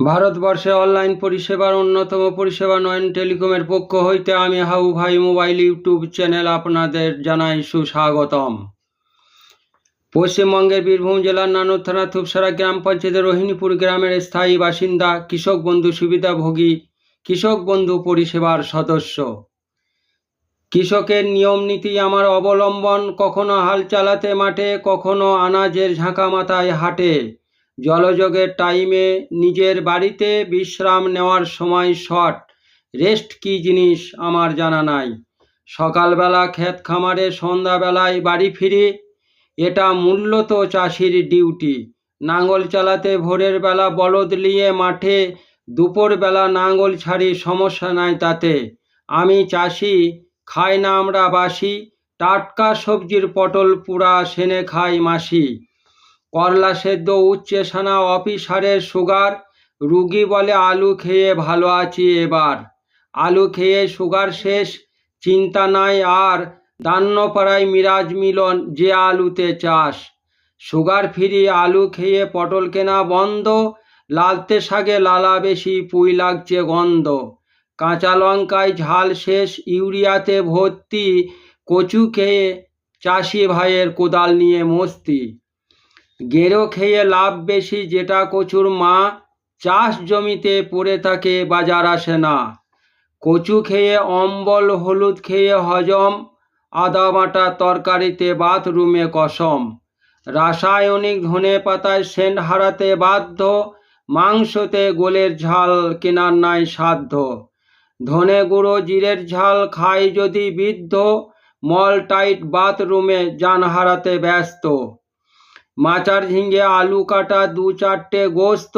ভারতবর্ষে অনলাইন পরিষেবার অন্যতম পরিষেবা নয়ন টেলিকমের পক্ষ হইতে আমি হাউ ভাই মোবাইল ইউটিউব চ্যানেল আপনাদের জানাই সুস্বাগতম। পশ্চিমবঙ্গের বীরভূম জেলার নানুর থানা থুপসারা গ্রাম পঞ্চায়েতের রোহিণীপুর গ্রামের স্থায়ী বাসিন্দা কৃষক বন্ধু সুবিধাভোগী কৃষক বন্ধু পরিষেবার সদস্য। কৃষকের নিয়ম নীতি আমার অবলম্বন কখনো হাল চালাতে মাঠে, কখনো আনাজের ঝাঁকা মাথায় হাটে। জলযোগের টাইমে নিজের বাড়িতে বিশ্রাম নেওয়ার সময় শট রেস্ট কি জিনিস আমার জানা নাই। সকালবেলা ক্ষেত খামারে, সন্ধ্যাবেলায় বাড়ি ফিরি, এটা মূলত চাষির ডিউটি নাঙ্গল চালাতে ভোরের বেলা বলদ নিয়ে মাঠে, দুপুরবেলা নাঙ্গল ছাড়ি সমস্যা নাই তাতে। আমি চাষি, খাই না আমরা বাসি, টাটকা সবজির পটল পুরা সেনে খাই মাসি। করলা সেদ্ধ উচ্চে সানা অফিসারের সুগার। রুগী বলে, আলু খেয়ে ভালো আছি এবার। আলু খেয়ে সুগার শেষ, চিন্তা নাই আর দান্নপাড়ায় মিরাজ মিলন যে আলুতে চাষ। সুগার ফ্রি, আলু খেয়ে পটল কেনা বন্ধ, লালতে শাকে লালা বেশি পুই লাগছে গন্ধ। কাঁচা লঙ্কায় ঝাল শেষ, ইউরিয়াতে ভর্তি, কচু খেয়ে চাষি ভাইয়ের কোদাল নিয়ে মস্তি। গেরো খেয়ে লাভ বেশি যেটা কচুর মা চাষ জমিতে পড়ে থাকে বাজার আসে না। কচু খেয়ে অম্বল, হলুদ খেয়ে হজম, আদা বাটা তরকারিতে বাথরুমে কসম রাসায়নিক ধনে পাতায় সেন্ট হারাতে বাধ্য, মাংসতে গোলের ঝাল কেনার নাই সাধ্য। ধনে গুঁড়ো, জিরের ঝাল খাই যদি বৃদ্ধ মল টাইট বাথরুমে যান হারাতে ব্যস্ত। মাচার ঝিঙ্গে আলু কাটা, দু চারটে গোস্ত।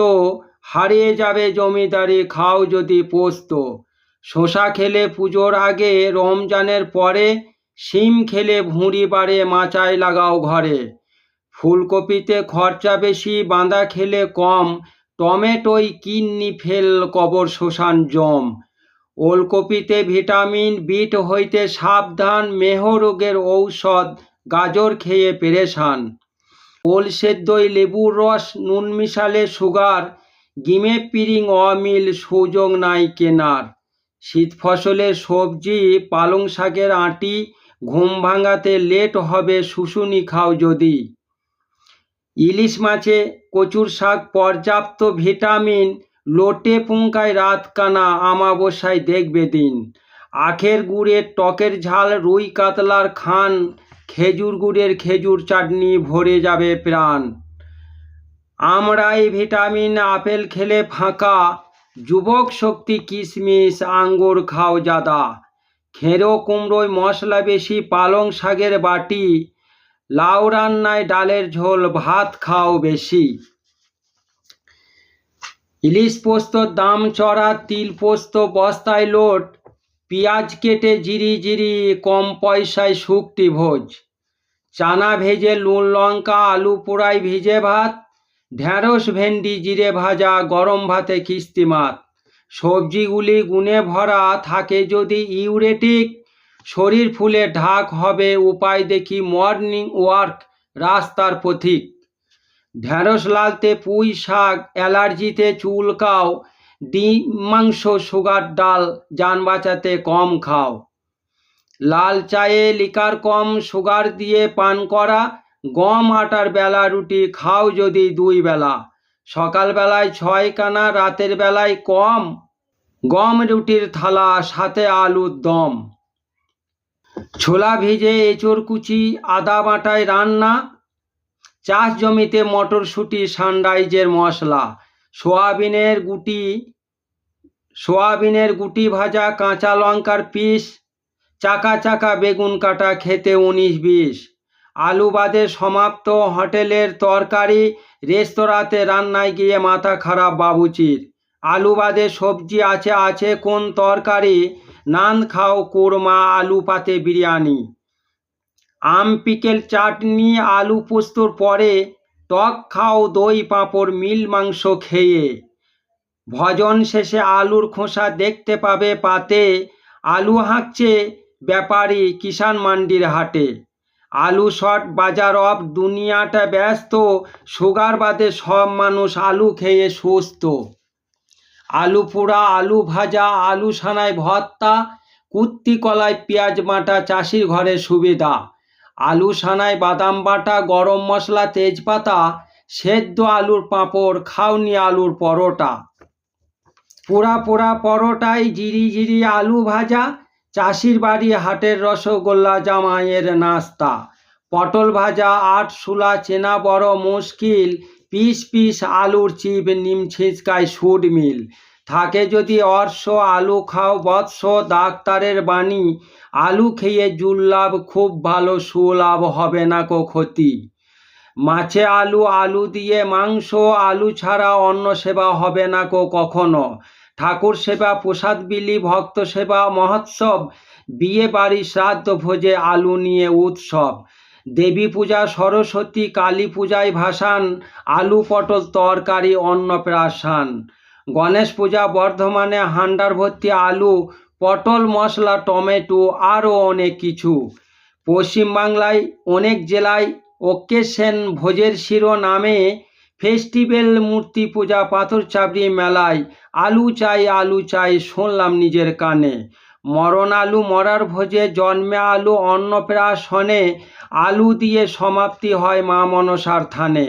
হারিয়ে যাবে জমিদারি, খাও যদি পোস্ত। শশা খেলে পুজোর আগে, রমজানের পরে শিম খেলে ভুঁড়ি বাড়ে, মাচায় লাগাও ঘরে। ফুলকপিতে খরচা বেশি, বাঁধা খেলে কম। টমেটোই কিন্নি ফেল, কবর শোষান জম। ওলকপিতে ভিটামিন, বিট হইতে সাবধান, মেহ রোগের ঔষধ, গাজর খেয়ে পেরেশান। ওল সেদ্ধই লেবুর রস, নুন মিশালে সুগার, গিমে পিরিং অমিল সুযোগ নাই কেনার। শীত ফসলে সবজি, পালং শাকের আঁটি, ঘুম ভাঙাতে লেট হবে, শুশুনি খাও যদি। ইলিশ মাছে কচুর শাক, পর্যাপ্ত ভিটামিন, লোটে পুঙ্কায় রাত কানা আমাবস্যায় দেখবে দিন। আখের গুড়ের টকের ঝাল, রুই কাতলার খান খেজুর গুড়ের খেজুর চাটনি ভরে যাবে প্রাণ। আমরাই ভিটামিন, আপেল খেলে ফাঁকা। যুবক শক্তি কিশমিশ, আঙ্গুর খাও জাদা। খেরো কুমড়োয় মশলা বেশি, পালং শাকের বাটি। লাউ রান্নায় ডালের ঝোল, ভাত খাও বেশি। ইলিশ পোস্তর দাম, চড়া তিল পোস্ত, বস্তায় লোট। পেঁয়াজ কেটে জিরি জিরি, কম পয়সায় শুকটি ভোজ। চানা ভেজে নুন লঙ্কা, আলু পোড়াই ভিজে ভাত। ঢ্যাঁড়স, ভেন্ডি, জিরে ভাজা, গরম ভাতে কিস্তিমাত সবজিগুলি গুণে ভরা, থাকে যদি ইউরেটিক। শরীর ফুলে ঢাক হবে, উপায় দেখি মর্নিং ওয়ার্ক, রাস্তার পথিক। ঢ্যাঁড়স লালতে পুঁই শাক, অ্যালার্জিতে চুলকাও ডিম মাংস, সুগার, ডাল যান বাঁচাতে কম খাও। লাল চায়ে লিকার কম, সুগার দিয়ে পান করা, গম, আটার বেলা রুটি খাও যদি দুই বেলা। সকালবেলায় ছয় কানা, রাতের বেলায় কম। গম রুটির থালা, সাথে আলুর দম। ছোলা ভিজে এঁচোড় কুচি, আদা বাটায় রান্না। চাষ জমিতে মটরশুঁটি, সানরাইজের মশলা। সোয়াবিনের গুটি সোয়াবিনের গুটি ভাজা কাঁচা লঙ্কার পিস, চাকা চাকা বেগুন কাটা খেতে উনিশ বিশ। আলু বাদে সমাপ্ত হোটেলের তরকারি, রেস্তোরাঁতে রান্নায় গিয়ে মাথা খারাপ বাবুচির। আলু বাদে সবজি আছে আছে কোন তরকারি? নান খাও কোরমা আলু পাতে বিরিয়ানি। আম, পিকেল, চাটনি, আলু পোস্তর পরে টক খাও দই, পাঁপড়, মিল, মাংস খেয়ে। ভজন শেষে আলুর খোসা দেখতে পাবে পাতে। আলু হাঁকছে ব্যাপারী কিষান মান্ডির হাটে। আলু শট বাজার অফ দুনিয়াটা ব্যস্ত, সুগার বাদে সব মানুষ আলু খেয়ে সুস্থ। আলু পোড়া, আলু ভাজা, আলু সানায় ভর্তা, কুত্তি কলায় পেঁয়াজ বাটা চাষির ঘরে সুবিধা। আলু সানায় বাদাম বাটা, গরম মশলা তেজপাতা, সেদ্ধ আলুর পাঁপড়, খাওনি আলুর পরোটা। পোড়া পোড়া পরোটায় জিরি জিরি আলু ভাজা, চাষির বাড়ি হাটের রসগোল্লা জামাইয়ের নাস্তা। পটল ভাজা, আট শুলা চেনা বড় মুশকিল, পিস পিস আলুর চিপ, নিম ছিঁচকায় সুড মিল। থাকে যদি অর্শ, আলু খাও বৎস, ডাক্তারের বাণী, আলু খেয়ে জুল্লাভ খুব ভালো সুলাভ হবে না কো ক্ষতি। মাছে আলু আলু দিয়ে মাংস, আলু ছাড়া অন্য সেবা হবে না কো কখনো। ঠাকুর সেবা, প্রসাদ বিলি, ভক্ত সেবা, মহোৎসব, বিয়ে বাড়ি, শ্রাদ্ধ ভোজে আলু নিয়ে উৎসব। দেবী পূজা, সরস্বতী, কালী পূজায় ভাসান, আলু, পটল, তরকারি অন্নপ্রাশান গণেশ পূজা, বর্ধমানে হান্ডার ভর্তি আলু, পটল, মশলা, টমেটো, আরও অনেক কিছু। পশ্চিমবাংলায় অনেক জেলায় ওকেশন ভোজের শিরোনামে ফেস্টিভ্যাল মূর্তি পূজা পাথর চাবড়ি মেলায় আলু চাই আলু চাই শুনলাম নিজের কানে। মরণ আলু মরার ভোজে জন্মে আলু অন্নপ্রাশনে আলু দিয়ে সমাপ্তি হয় মা মনসার থানে।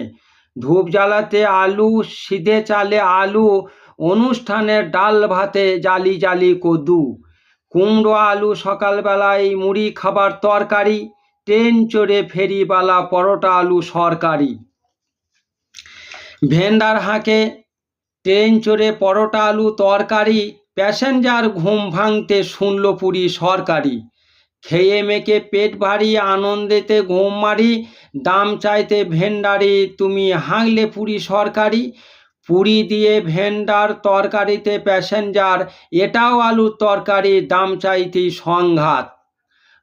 ধূপ জ্বালাতে আলু, সিধে চালে আলু অনুষ্ঠানের ডাল ভাতে জালি জালি কদু। কুমড়ো আলু সকালবেলায় মুড়ি খাবার তরকারি ট্রেন চড়ে ফেরিবালা পরোটা আলু সরকারি। ভেন্ডার হাঁকে, ট্রেন চড়ে পরোটা আলু তরকারি, প্যাসেঞ্জার ঘুম ভাঙতে শুনল পুরি সরকারি। খেয়ে মেকে পেট ভারী আনন্দেতে ঘুম মারি, দাম চাইতে ভেন্ডারি, তুমি হাঁকলে পুরি সরকারি। পুরি দিয়ে ভেন্ডার তরকারিতে প্যাসেঞ্জার, এটাও আলুর তরকারি, দাম চাইতেই সংঘাত।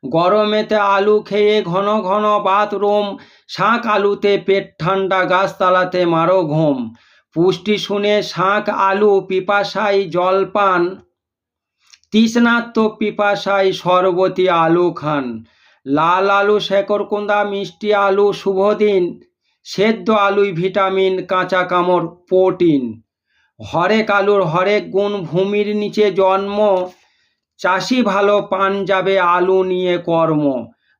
গরমেতে আলু খেয়ে ঘন ঘন বাথরুম, শাঁখ আলুতে পেট ঠান্ডা, গাছতলাতে মারো ঘুম। পুষ্টি শুনে শাঁখ, আলু পিপাসাই জলপান তৃষ্ণার্ত পিপাসাই সরবতী আলু খান। লাল আলু শেকরকুন্দা মিষ্টি আলু শুভদিন সেদ্ধ আলুই ভিটামিন, কাঁচা কামড়, প্রোটিন। হরেক আলুর হরেক গুণ, ভূমির নিচে জন্ম। চাষি ভালো পান যাবে আলু নিয়ে কর্ম।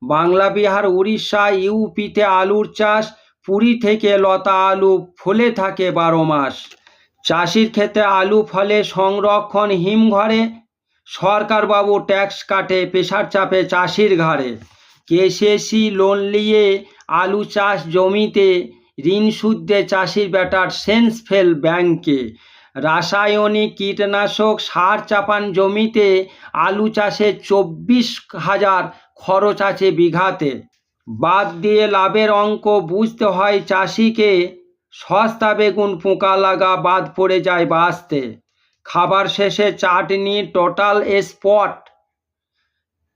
বাংলা বিহার, উড়িষ্যা, ইউপিতে আলুর চাষ, পুরী থেকে লতা আলু ফলে থাকে বারো মাস। চাষির ক্ষেত্রে আলু ফলে সংরক্ষণ হিমঘরে। সরকারবাবু ট্যাক্স কাটে পেশার চাপে চাষির ঘাড়ে। কেসিএসি লোন নিয়ে আলু চাষ জমিতে ঋণ সুদে চাষির বেটার সেন্স ফেল ব্যাংকে। রাসায়নিক কীটনাশক সার চাপান জমিতে আলু চাষে চব্বিশ হাজার খরচ আছে বিঘাতে। বাদ দিয়ে লাভের অঙ্ক বুঝতে হয় চাষিকে, সস্তা বেগুন পোকা লাগা বাদ পড়ে যায় বাঁচতে। খাবার শেষে চাটনি টোটাল স্পট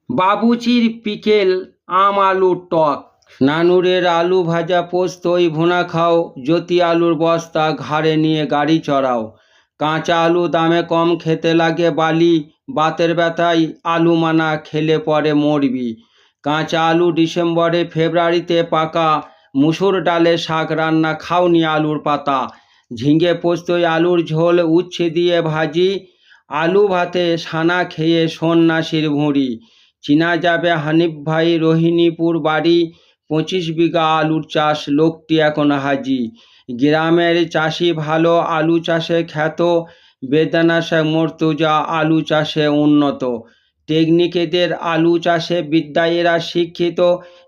বাবুচির পিকেল, আম আলুর টক। নানুরের আলু ভাজা পোস্ত ওই ভুনা খাও, জ্যোতি আলুর বস্তা ঘাড়ে নিয়ে গাড়ি চড়াও। কাঁচা আলু দামে কম খেতে লাগে বালি, বাতের ব্যথায় আলু মানা খেলে পরে মরবি। কাঁচা আলু ডিসেম্বরে, ফেব্রুয়ারিতে পাকা মুসুর ডালে শাক রান্না খাওনি আলুর পাতা। ঝিঙে পোস্তই আলুর ঝোল, উচ্ছে দিয়ে ভাজি, আলু ভাতে সানা খেয়ে সন্ন্যাসীর ভুঁড়ি। চিনা যাবে হানিফ ভাই রোহিণীপুর বাড়ি, পঁচিশ বিঘা আলুর চাষ, লোকটি এখন হাজি। গ্রামের চাষি ভালো, আলু চাষে খ্যাত বেদানাশা মর্তুজা আলু চাষে উন্নত। টেকনিকেদের আলু চাষে বিদ্যায়েরা শিক্ষিত,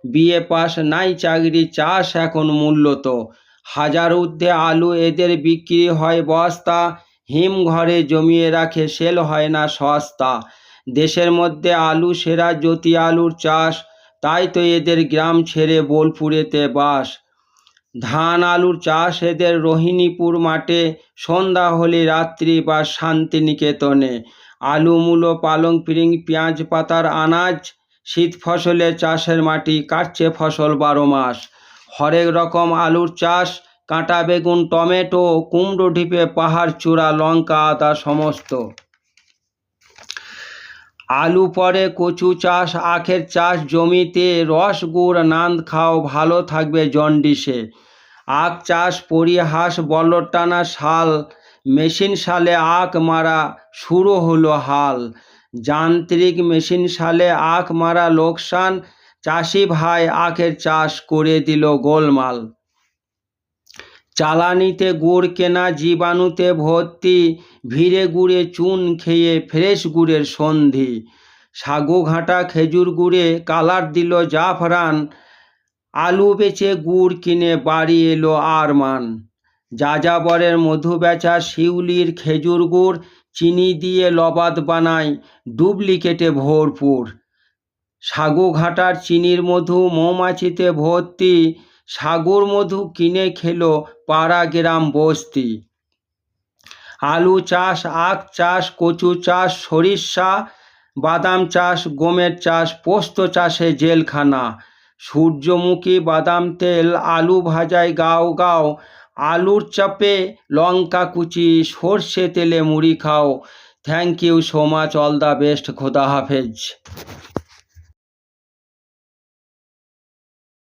বিএ পাস নাই, চাকরি চাষ এখন মূল্যত। হাজার ঊর্ধ্বে আলু এদের বিক্রি হয় বস্তা হিমঘরে জমিয়ে রাখে, সেল হয় না সস্তা। দেশের মধ্যে আলু সেরা জ্যোতি আলুর চাষ, তাই তো এদের গ্রাম ছেড়ে বোলপুরেতে বাস। ধান আলুর চাষ এদের রোহিণীপুর মাঠে, সন্ধ্যা হলে রাত্রি বা শান্তিনিকেতনে। আলু, মূলো, পালং, পিরিং, পেঁয়াজ পাতার আনাজ, শীত ফসলে চাষের মাটি কাটছে ফসল বারো মাস। হরেক রকম আলুর চাষ, কাঁটা বেগুন, টমেটো, কুমড়ো ঢিপে, পাহাড় চূড়া, লঙ্কা, আদা সমস্ত। আলু পরে কচু চাষ, আখের চাষ, জমিতে রস, গুড় নান্দ খাও, ভালো থাকবে জন্ডিসে। আখ চাষ পরিহাস টানা শাল, মেশিন সালে আখ মারা শুরু হলো হাল। যান্ত্রিক মেশিন সালে আখ মারা লোকসান, চাষি ভাই আখের চাষ করে দিল গোলমাল। চালানিতে গুড় কেনা, জীবাণুতে ভর্তি, ভিড়ে গুড়ে চুন খেয়ে ফ্রেশ গুড়ের সন্ধি। সাগু ঘাটা খেজুর গুড়ে কালার দিল জাফরান আলু বেচে গুড় কিনে বাড়ি এলো আরমান। যাযাবরের মধু বেচা শিউলির খেজুর গুড়, চিনি দিয়ে লবাদ বানায় ডুপ্লিকেটে ভরপুর। সাগু ঘাটার চিনির মধু, মৌমাছিতে ভর্তি, সাগুর মধু কিনে খেলো পাড়া গ্রাম বস্তি। আলু চাষ, আখ চাষ, কচু চাষ, সরিষা, বাদাম চাষ, গমের চাষ, পোস্ত চাষে জেলখানা। সূর্যমুখী বাদাম তেল, আলু ভাজায় গাও গাও, আলুর চাপে লঙ্কা কুচি, সর্ষে তেলে মুড়ি খাও। Thank you so much all the best খোদা হাফেজ।